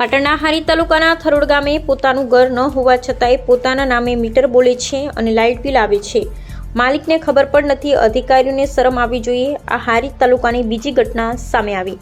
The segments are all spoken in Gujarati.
પાટણના હારી તાલુકાના થરોડ ગામે પોતાનું ઘર ન હોવા છતાંય પોતાના નામે મીટર બોલે છે અને લાઇટ બિલ આવે છે. માલિકને ખબર પણ નથી, અધિકારીઓને શરમ આવવી જોઈએ. આ હારી તાલુકાની બીજી ઘટના સામે આવી.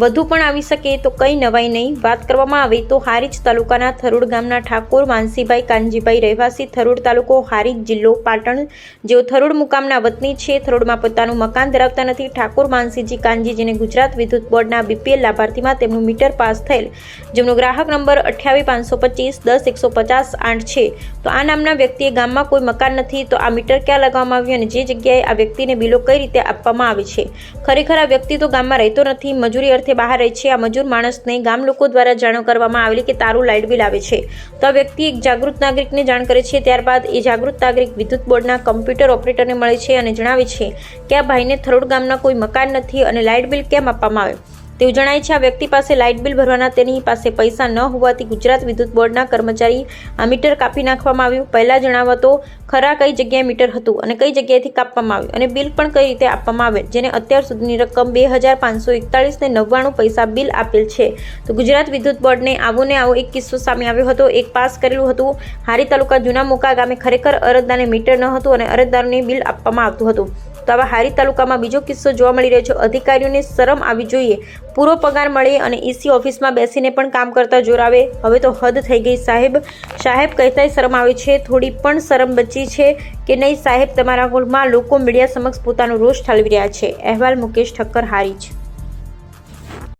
વધુ પણ આવી શકે તો કંઈ નવાઈ નહીં. વાત કરવામાં આવે તો હારીજ તાલુકાના થરૂડ ગામના ઠાકોર માનસીભાઈ કાનજીભાઈ રહેવાસી થરોડ તાલુકો હારીજ જિલ્લો પાટણ. જેઓ થરૂડ મુકામના વતની છે, થરૂડમાં પોતાનું મકાન ધરાવતા નથી. ઠાકોર, માનસીજી કાનજી જેને ગુજરાત વિદ્યુત બોર્ડના બીપીએલ લાભાર્થીમાં તેમનું મીટર પાસ થયેલ, જેમનો ગ્રાહક નંબર અઠ્યાવીસ, પાંચસો પચીસ, દસ, એકસો પચાસ આઠ છે. તો આ નામના વ્યક્તિએ ગામમાં કોઈ મકાન નથી, તો આ મીટર ક્યાં લગાવવામાં આવ્યું અને જે જગ્યાએ આ વ્યક્તિને બિલો કઈ રીતે આપવામાં આવે છે? ખરેખર આ વ્યક્તિ તો ગામમાં રહેતો નથી. મજૂરી અર્થે બહાર રહે છે. આ મજૂર માણસને ગામ લોકો દ્વારા જાણ કરવામાં આવેલી કે તારું લાઇટ બિલ આવે છે. તો આ વ્યક્તિ એક જાગૃત નાગરિકને જાણ કરે છે. ત્યારબાદ એ જાગૃત નાગરિક વિદ્યુત બોર્ડના કમ્પ્યુટર ઓપરેટરને મળે છે અને જણાવે છે કે આ ભાઈને થરોડ ગામના કોઈ મકાન નથી અને લાઇટ બિલ કેમ આપવામાં આવે? તેવું જણાય છે, આ વ્યક્તિ પાસે લાઇટ બિલ ભરવાના તેની પાસે પૈસા ન હોવાથી ગુજરાત વિદ્યુત બોર્ડના કર્મચારી આ મીટર કાપી નાખવામાં આવ્યું. પહેલાં જણાવો તો ખરા કઈ જગ્યાએ મીટર હતું અને કઈ જગ્યાએથી કાપવામાં આવ્યું અને બિલ પણ કઈ રીતે આપવામાં આવે જેને અત્યાર સુધીની રકમ બે હજાર પાંચસો એકતાળીસને નવ્વાણું પૈસા બિલ આપેલ છે. તો ગુજરાત વિદ્યુત બોર્ડને આવો ને આવો એક કિસ્સો સામે આવ્યો હતો. એક પાસ કરેલું હતું. હારી તાલુકા જૂના મોકા ગામે ખરેખર અરજદારને મીટર ન હતું અને અરજદારને બિલ આપવામાં આવતું હતું. તો આવા હારી તાલુકામાં બીજો કિસ્સો જોવા મળી રહ્યો છે. અધિકારીઓને શરમ આવી જોઈએ. પૂરો પગાર મળે અને ઈસી ઓફિસમાં બેસીને પણ કામ કરતા જોરાવે. હવે તો હદ થઈ ગઈ સાહેબ. સાહેબ, કહેતાય શરમ આવે છે. થોડી પણ શરમ બચી છે કે નહીં સાહેબ? તમારા ગોળમાં લોકો મીડિયા સમક્ષ પોતાનો રોષ ઠાલવી રહ્યા છે. અહેવાલ મુકેશ ઠક્કર, હારીજ.